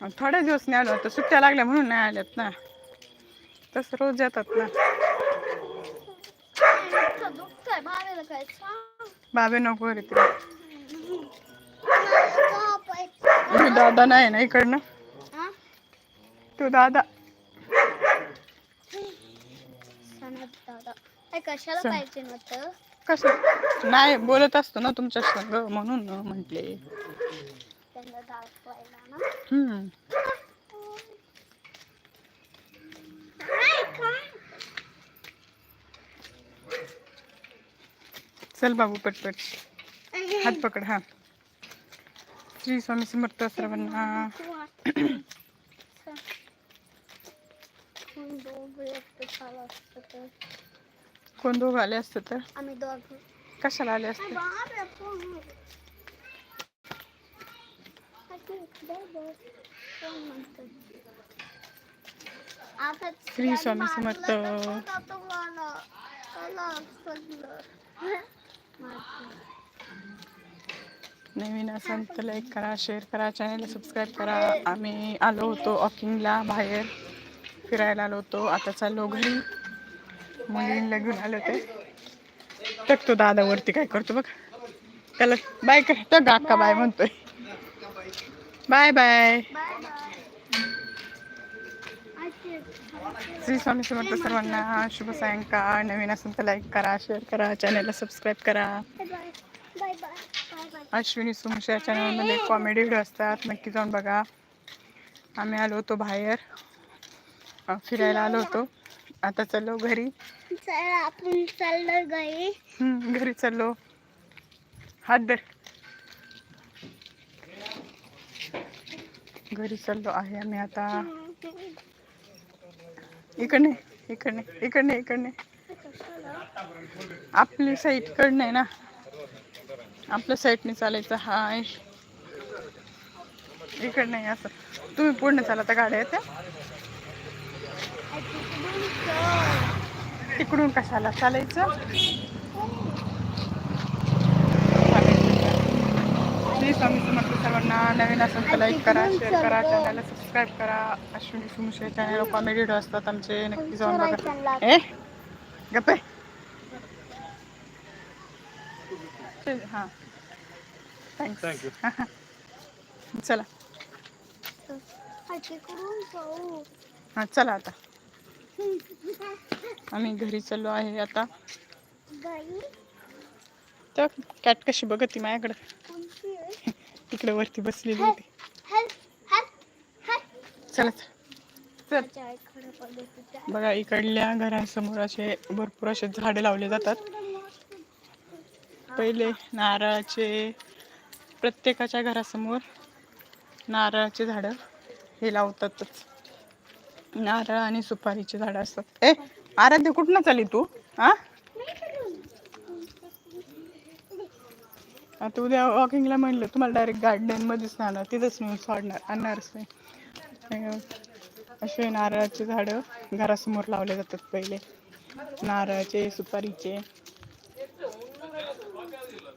थोड्या दिवस नाही आलो आता सुट्ट्या लागल्या म्हणून नाही आल्यात ना. तसं रोज येतात ना. बाबे नको रे तिला. मी दादा नाही ना इकडनं? तो दादा. कसं? नाही बोलत असतो ना तुमच्या संग म्हणून म्हटले दाखवायला ना हम्म चल बाबू पटपट. हात पकड हा. श्री स्वामी समर्थ सर्वांना. कोण दोघं आले असते तर? आम्ही दोघं. कशाला आले असते बाबा, कोण? आता इकडे बस. कोण म्हणतं? आता श्री स्वामी समर्थ. नवीन असाल तर लाईक करा शेअर करा चॅनलला सबस्क्राईब करा. आम्ही आलो होतो वॉकिंगला बाहेर. फिरायला आलो होतो. आता चाललो घरी. मुलींना घेऊन आलो ते टाकतो दादा वरती काय करतो बघ. त्याला बाय कर. तो गाका बाय म्हणतोय. बाय बाय श्री स्वामी समर्थ सर्वांना शुभ सायंकाळ. नवीन असेल तर लाईक करा शेअर करा चॅनलला सबस्क्राईब करा. अश्विनी सुमश या चॅनलमध्ये कॉमेडी व्हिडिओ असतात. नक्की जाऊन बघा. आम्ही आलो होतो बाहेर. फिरायला आलो होतो. आता चाललो घरी. चला आपण चाललो घरी. घरी चाललो. हात धर. घरी चाललो आहे आम्ही आता. इकडने इकडने इकडने इकडने. आपली साईड इकडनं आहे ना. आपल्या साईडने चालायचं हाय. इकडं नाही असं. तुम्ही पूर्ण चाला त्या गाड्या येते तिकडून कशाला चालायचं? प्लीज स्वामी समर्थ सर्वांना नवीन असेल तर लाईक करा शेअर करा चॅनलला सबस्क्राईब करा. Ashwini Sumushe channel comedy video असतात आमचे नक्की जाऊन बघा. ए गप्पे हां. थँक्स थँक्यू चला. हां चला आता. आम्ही घरी चाललो आहे आता. तर कॅट कशी बघत ती माझ्याकडं? तिकडे वरती बसलेली होती. चला. बघा इकडल्या घरासमोर असे भरपूर असे झाडे लावले जातात. पहिले नारळाचे प्रत्येकाच्या घरासमोर नारळाचे झाडं हे लावतातच. नारळ आणि सुपारीचे झाडं असतात. ए आराध्य कुठनं चाली तू? हा? आता उद्या वॉकिंगला म्हणलं तुम्हाला डायरेक्ट गार्डनमध्येच नाणार तिथंच नेऊन सोडणार आणणारच नाही. असे नारळाचे झाडं घरासमोर लावले जातात पहिले. नारळाचे सुपारीचे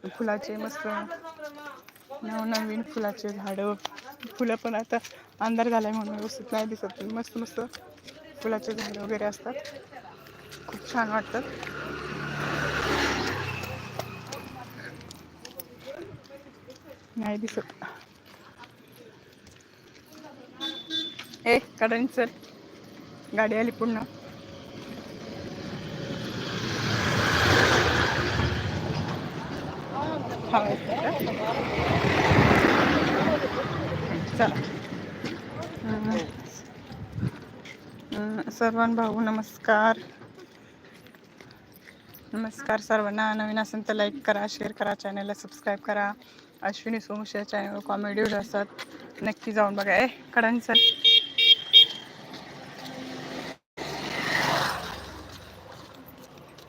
फुलाचे मस्त नवनवीन फुलाचे झाडं. फुलं पण आता अंधार झालाय म्हणून व्यवस्थित नाही दिसत मस्त मस्त फुलाचे झाडं वगैरे असतात. खूप छान वाटतात नाही दिसत. ए कडानी चल. गाडी आली पुन्हा. हा? चला भाऊ नमस्कार. नमस्कार सर्वांना. नवीन असेल तर लाईक करा शेअर करा चॅनलला सबस्क्राईब करा. अश्विनी सोमश या चॅनलवर कॉमेडी व्हिडिओ असतात. नक्की जाऊन बघा. ए कडानी सर.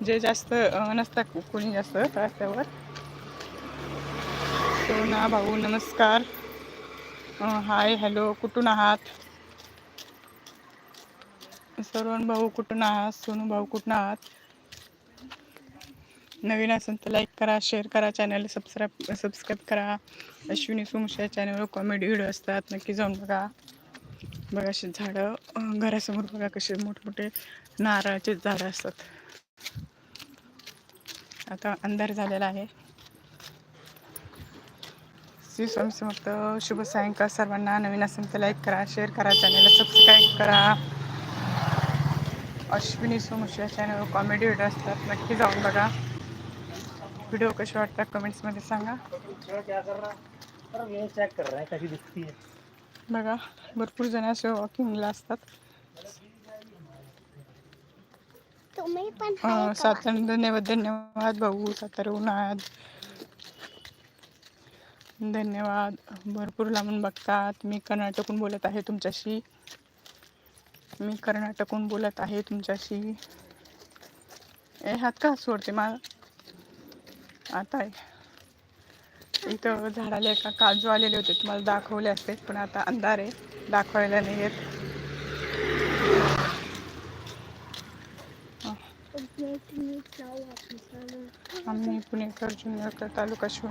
जे जास्त नसतं नसतात कोणी जास्त रस्त्यावर. सोना भाऊ नमस्कार. हाय हॅलो कुठून आहात? सर्वन भाऊ कुठून आहात? सोनू भाऊ कुठून आहात? नवीन असेल तर लाईक करा शेअर करा चॅनल सबस्क्राईब सबस्क्राईब करा. अश्विनी सोमशा चॅनलवर कॉमेडी व्हिडिओ असतात. नक्की जाऊन बघा. बघा असे झाडं. घरासमोर बघा कसे मोठमोठे नारळाचे झाडं असतात. आता अंधार झालेला आहे. श्री स्वामी समर्थ शुभ सायंकाळ सर्वांना. नवीन असेल तर लाईक करा शेअर करा चॅनलला सबस्क्राईब करा. अश्विनी सोमशा चॅनलवर कॉमेडी व्हिडिओ असतात. नक्की जाऊन बघा. व्हिडिओ कसे वाटतात कमेंट्समध्ये सांगा. क्या कर रहा अरे मैं चेक कर रहा कैसी दिखती बघा भरपूर जण असे वॉकिंगला असतात? सातारा धन्यवाद धन्यवाद भाऊ सातारा उन्हाळ्यात. धन्यवाद भरपूर लांबून बघतात. मी कर्नाटकून बोलत आहे तुमच्याशी. मी कर्नाटकून बोलत आहे तुमच्याशी. ए हात का सोडते मला? आता आहे. इथं झाडाला एका काजू आलेले होते तुम्हाला दाखवले असते पण आता अंधार आहे दाखवायला नाही येत. आम्ही पुणेकर जुन्नर तालुका शिव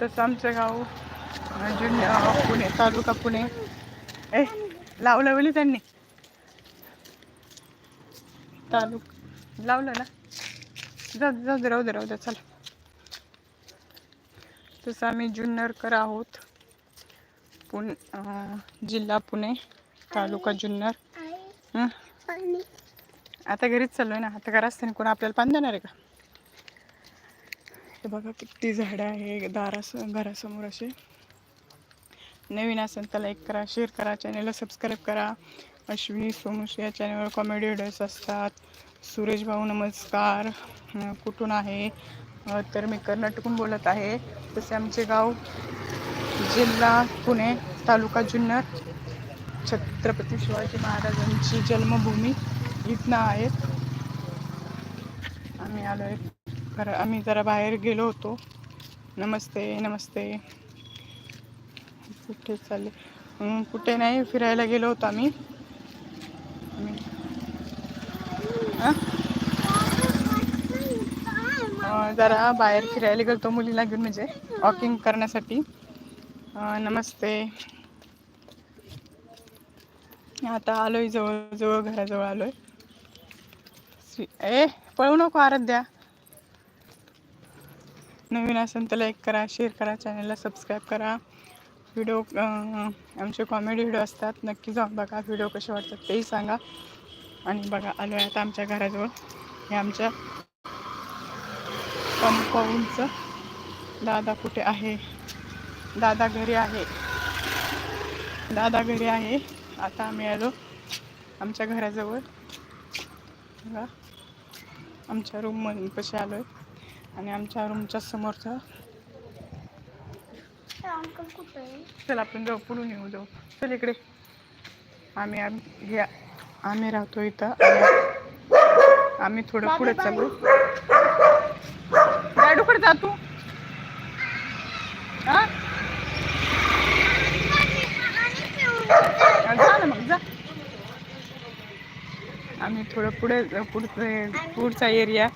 तसं आमचं गाव अं, जुन्नर पुणे तालुका पुणे. ए लावलं बोली त्यांनी. तालुका लावलं ना? जाऊ जाऊ दे राहू दे राहू दे चला. तसं आम्ही जुन्नरकर आहोत. पुणे जिल्हा पुणे तालुका जुन्नर. हं? आता घरीच चाललोय ना. आता का रस्त्याने कोण आपल्याला पाणी देणार आहे का? हे बघा किती झाडं आहे. दारास घरासमोर असे. नवीन असेल तर लाईक करा शेअर करा चॅनलला सबस्क्राईब करा. अश्विनी सोमुश या चॅनलवर कॉमेडी व्हिडिओज असतात. सुरेश भाऊ नमस्कार. कुठून आहे? तर मी कर्नाटकून बोलत आहे. तसे आमचे गाव जिल्हा पुणे तालुका जुन्नर. छत्रपती शिवाजी महाराजांची जन्मभूमी इथनं आहेत आम्ही आलो आहे खरं आम्ही जरा बाहेर गेलो होतो. नमस्ते नमस्ते. कुठे चालले? कुठे नाही फिरायला गेलो होतो आम्ही आम्ही- हं? अं, जरा बाहेर फिरायला गेलो मुलीला घेऊन म्हणजे वॉकिंग करण्यासाठी. नमस्ते. आता आलोय जवळ जवळ घराजवळ आलोय. श्री ए पळू नको आराध्या. नवीन असेल तर लाईक करा शेअर करा चॅनलला सबस्क्राईब करा. व्हिडिओ आमचे कॉमेडी व्हिडिओ असतात नक्की जाऊन बघा व्हिडिओ कसे वाटतात तेही सांगा. आणि बघा आलो आहे आता आमच्या घराजवळ. हे आमच्या कंपाऊंडचं दादा कुठे आहे? दादा घरी आहे. दादा घरी आहे. आता आम्ही आलो आमच्या घराजवळ. बघा. आमच्या रूम कसे आलो आहे आणि आमच्या रूमच्या समोरचं? चल आपण जाऊ. पुढून येऊ जाऊ. चल इकडे. आम्ही आम- हे आम्ही राहतो इथं. आम्ही थोडं पुढे चालू. गाडूकडे जा तू? हा? जा ना मग जा. आम्ही थोडं पुढे पुढचं पुढचा एरिया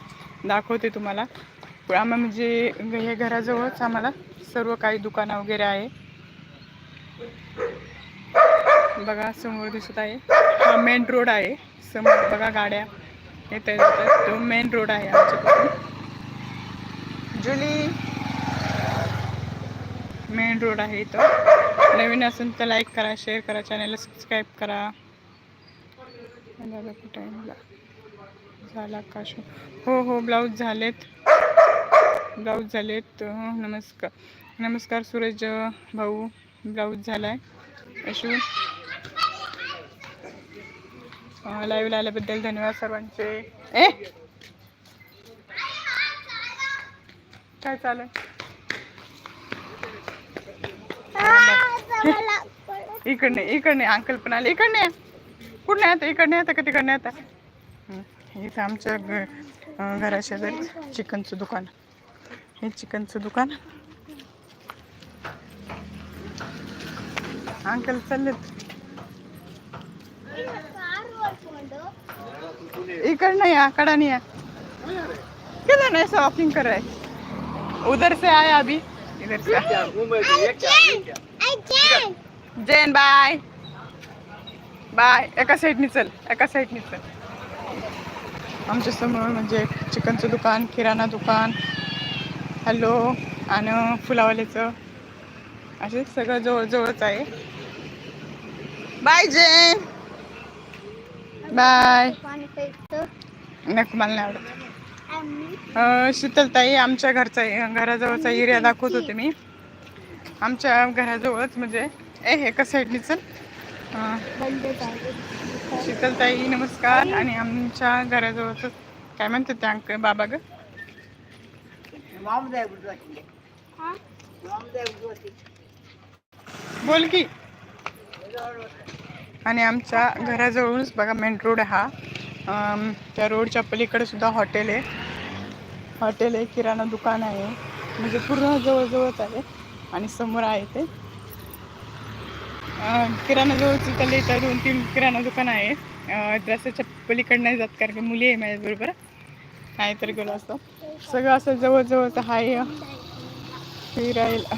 दाखवते तुम्हाला. आम्हा म्हणजे हे घराजवळच आम्हाला सर्व काही दुकानं वगैरे आहे. बघा समोर दिसत आहे. हा मेन रोड आहे. समोर बघा गाड्या. येत तो मेन रोड आहे आमच्यापासून. ॲक्च्युली मेन रोड आहे इथं. नवीन असेल तर लाईक करा शेअर करा चॅनलला सबस्क्राईब करा. दादा कुठं आहे मला. झाला का शो हो हो ब्लाऊज झालेत. ब्लाऊज झालेत. हो, हो, नमस्कार. नमस्कार सूरज भाऊ. ब्लाऊज झाला आहे अशू लाईव्हला आल्याबद्दल धन्यवाद सर्वांचे. ए! काय चालू इकडने इकडने अंकल पण आले. इकडने कुठने आता इकडने आता का तिकडने आता इथं आमच्या घराशेजारी चिकनचं दुकान. हे चिकनचं दुकान. अंकल चाललेत. इकडनं या कडाने या. किधर नाही शॉपिंग वॉकिंग उधर से आया अभी। इधर से जैन, बाय बाय एका साईडनी चल एका साईडनी चल। आमच्यासमोर म्हणजे चिकनचं दुकान किराणा दुकान हॅलो आणि फुलावाल्याचं असे सगळं जवळ जवळच आहे. बाय जैन. बाय नको मला नाही आवडत. शीतलताई आमच्या घरचा घराजवळचा एरिया दाखवत होते मी. आमच्या घराजवळच म्हणजे ए हे एका साईडनी चल शीतलताई नमस्कार. आणि आमच्या घराजवळच काय म्हणतात ते अंक बाबा ग? बोल की. आणि आमच्या घराजवळूनच बघा मेन रोड हा. त्या रोडच्या पलीकडे सुद्धा हॉटेल आहे. हॉटेल आहे किराणा दुकान आहे. म्हणजे पूर्ण जवळजवळच आहे आणि समोर आहे ते. किराणा जवळच त्याला इथं दोन तीन किराणा दुकान आहे. अं, रस्त्याच्या पलीकडे नाही जात कारण की मुली आहे माझ्याबरोबर. नाहीतर गेलो असतो. सगळं असं जवळजवळच आहे. फिरायला.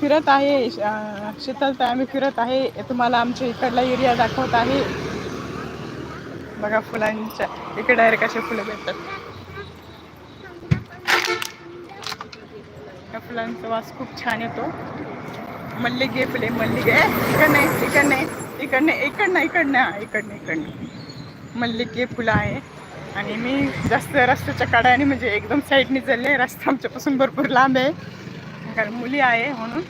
फिरत आहे अं, शीतलता आम्ही फिरत आहे. तुम्हाला आमच्या इकडला एरिया दाखवत आहे. बघा फुलांच्या. इकडे डायरेक्ट असे फुलं भेटतात. फुलांचा वास खूप छान येतो. मल्लिगे फुले मल्लिगे ए, इकडं नाही इकडनं नाही इकडनं इकडनं इकडं नाही मल्लिगे फुलं आहे. आणि मी जास्त रस्त्याच्या कडाने म्हणजे एकदम साईडने चालले रस्ता आमच्यापासून भरपूर लांब आहे. कारण मुली आहे म्हणून.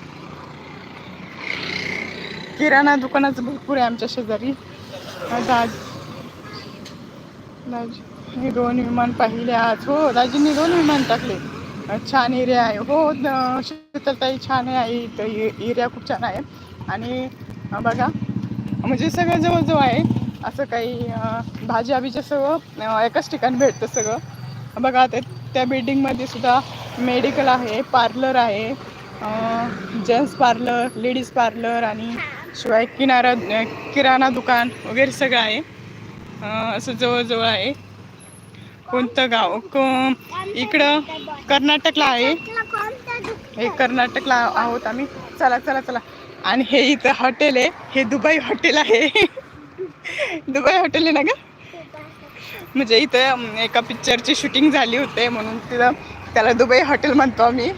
किराणा दुकानाचं भरपूर आहे आमच्या शेजारी. दाज दाज मी दोन विमान पाहिले आज. हो दाजींनी दोन विमान टाकले. छान एरिया आहे. हो शीतलताई छान आहे. इथं ए- एरिया खूप छान आहे. आणि बघा म्हणजे सगळं जवळजवळ आहे. असं काही भाज्या बिज्या सगळं एकाच ठिकाणी भेटतं सगळं. बघा ते त्या बिल्डिंगमध्ये सुद्धा मेडिकल आहे पार्लर आहे जेंट्स पार्लर लेडीज पार्लर आणि शिवाय किनारा किराणा दुकान वगैरे सगळं आहे. असं जवळजवळ आहे. कोणतं गाव? इकडं कर्नाटकला आहे. हे कर्नाटकला आहोत आम्ही. चला चला चला. आणि हे इथं हॉटेल आहे. हे दुबई हॉटेल आहे. दुबई हॉटेल आहे ना का म्हणजे इथं एका पिक्चरची शूटिंग झाली होते म्हणून तिथं त्याला दुबई हॉटेल म्हणतो आम्ही.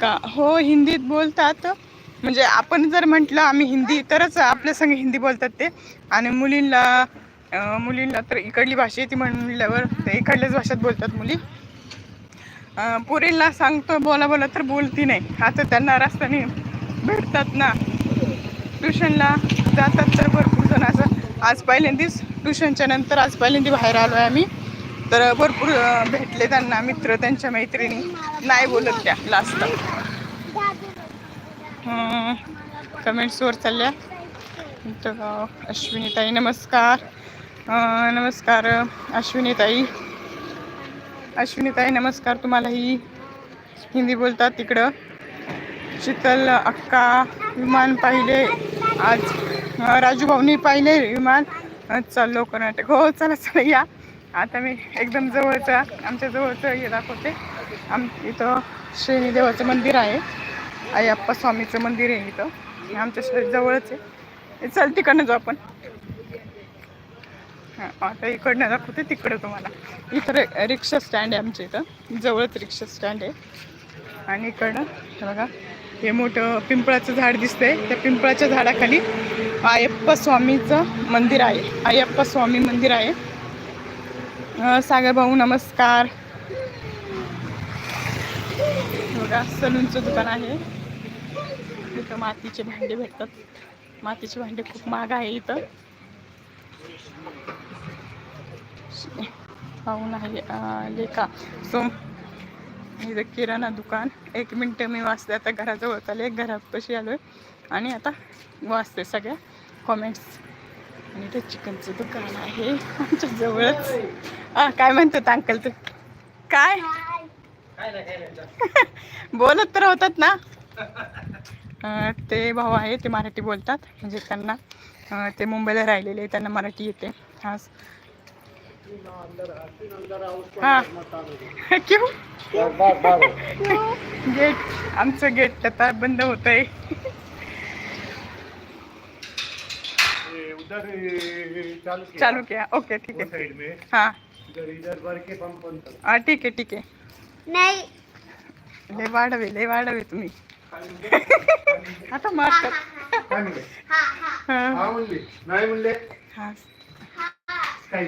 का हो हिंदीत बोलतात. म्हणजे आपण जर म्हटलं आम्ही हिंदी तरच आपल्या संग हिंदी बोलतात ते. आणि मुलींना मुलींना तर इकडली भाषा येते म्हणल्यावर ते इकडल्याच भाषेत बोलतात मुली. पुरीला सांगतो बोला बोला तर बोलती नाही. आता त्यांना रस्त्याने भेटतात ना. ट्युशनला जातात तर भरपूर जण असं. आज पहिल्यांदीच ट्युशनच्या नंतर आज पहिल्यांदी बाहेर आलो आहे आम्ही. तर भरपूर भेटले त्यांना मित्र त्यांच्या मैत्रिणी. नाही बोलत त्या लास्ट कमेंट्सवर चालल्या. तर अश्विनीताई नमस्कार. नमस्कार अश्विनीताई. अश्विनीताई नमस्कार तुम्हालाही. हिंदी बोलतात तिकडं. शीतल अक्का विमान पाहिले. आज राजूभाऊनी राजू भाऊनी पाहिले विमान चाललो कर्नाटक हो चला चला या. आता मी एकदम जवळचं आमच्या जवळचं हे दाखवते. आम इथं शनिदेवाचं मंदिर आहे. अय्यप्पा स्वामीचं मंदिर आहे इथं. आमच्या जवळच आहे. चल तिकडनं जाऊ आपण. हां आता इकडनं दाखवते तिकडं तुम्हाला. इथं रिक्षा स्टँड आहे आमच्या इथं. जवळच रिक्षा स्टँड आहे. आणि इकडनं बघा हे मोठं पिंपळाचं झाड दिसतंय. त्या पिंपळाच्या झाडाखाली अय्यप्पा स्वामीचं मंदिर आहे. अय्यप्पा स्वामी मंदिर आहे. सागरभाऊ सागर भाऊ नमस्कार. बघा सलूनचं दुकान आहे. इथं मातीचे भांडे भेटतात. मातीचे भांडे खूप महाग आहे इथं. पाहून आहे लेखा. सो इथं किराणा दुकान. एक मिनटं मी वाचते आता घराजवळ आले घरापाशी आलोय. आणि आता वाचते सगळ्या कॉमेंट्स आणि इथं चिकनचं दुकान आहे आमच्या जवळच. आ, काय म्हणतात अंकल तू? काय? बोलत तर होतात ना? ते भाऊ आहे ते मराठी बोलतात. म्हणजे त्यांना ते मुंबईला राहिलेले त्यांना मराठी येते. हा हाँ. क्यों। गेट आमचं गेट आता बंद होत आहे चालू किया ओके ठीक आहे. हा. हा ठीक आहे ठीक आहे. नाही. लय वाढवे लय वाढवे तुम्ही. आता मारतात काय म्हणले? हा हा. हा. हा म्हणले. नाही म्हणले? हा. काय?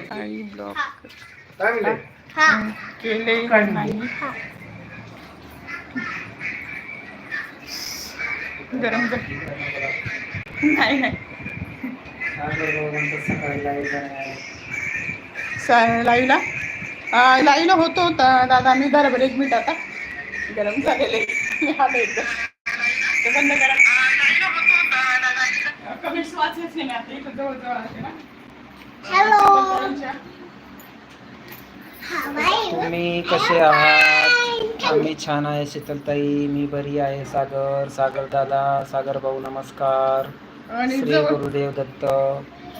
ब्लॉक काय म्हणले? हा. केले. काय नाही. गरम कर. नाही नाही. लाईला? लाईला होतो होता. दादा मी बरोबर एक मिनिट आता. गरम झालेले आलं बंद करा. कमेंट्स वाचलेच नाही मी आता इथं जवळ जवळ आले ना हॅलो तुम्ही कसे आहात आम्ही छान आहे शीतलताई. मी बरी आहे सागर. सागर दादा सागर भाऊ नमस्कार. श्री गुरुदेव दत्त.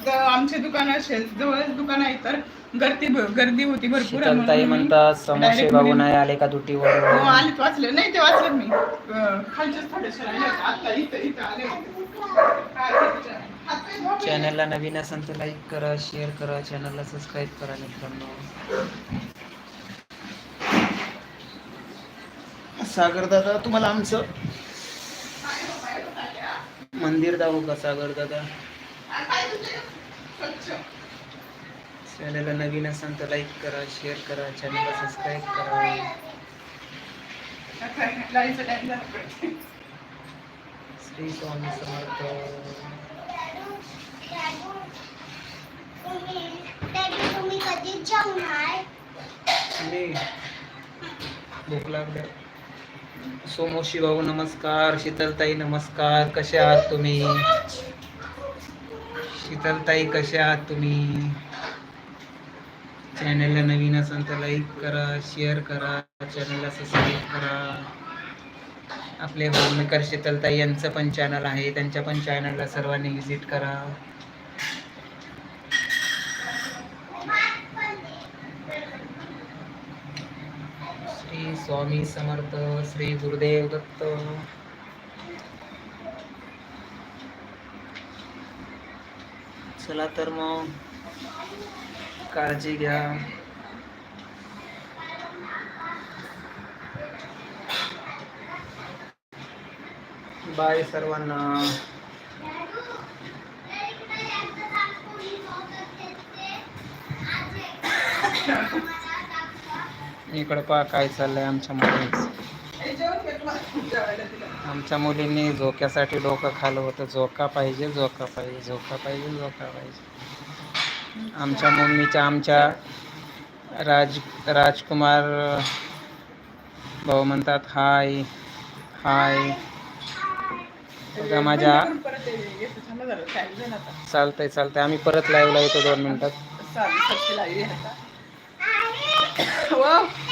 ग- आमचे दुकान असेल जवळच दुकान आहे तर गर्दी गर्दी होती भरपूर शीतलताई म्हणतात समोसे भाऊ मध्ये- नाही आले का हो दुटीवर आलेत वाचले. नाही ते वाचले मी. अं, खालचेच थोडेसे राहिले होते. आता इथं इथं आले. हा. चॅनलला नवीन असेल तर लाईक करा शेअर करा. चॅनलला सबस्क्राईब करा मित्रांनो. सागर दादा तुम्हाला आमचं? मंदिर दाखवू का सागर दादा? चॅनलला नवीन असाल तर लाईक करा शेअर करा चॅनलला सबस्क्राईब करा. श्री स्वामी समर्थ. भूक लागल्या सोमोशी भाऊ नमस्कार. शीतलताई नमस्कार. कसे आहात तुम्ही? शीतलताई कसे आहात तुम्ही? चॅनलला नवीन असाल तर लाईक करा शेअर करा चॅनलला सबस्क्राईब करा. आपले होममेकर शीतलताई यांचं पण चॅनल आहे त्यांच्या पण चॅनलला सर्वांनी व्हिजिट करा. श्री स्वामी समर्थ श्री गुरुदेव दत्त. चला तर मग काळजी घ्या. बाय सर्वांना. इकडं पहा काय चाललंय आमच्या मुलींचं आमच्या मुलींनी झोक्यासाठी डोकं खालं होतं. झोका पाहिजे झोका पाहिजे झोका पाहिजे झोका पाहिजे. आमच्या मम्मीच्या आमच्या राज राजकुमार भाऊ म्हणतात हाय हाय. बघा माझ्या चालतंय चालतंय. आम्ही परत लाईव्हला येतो दोन मिनिटात.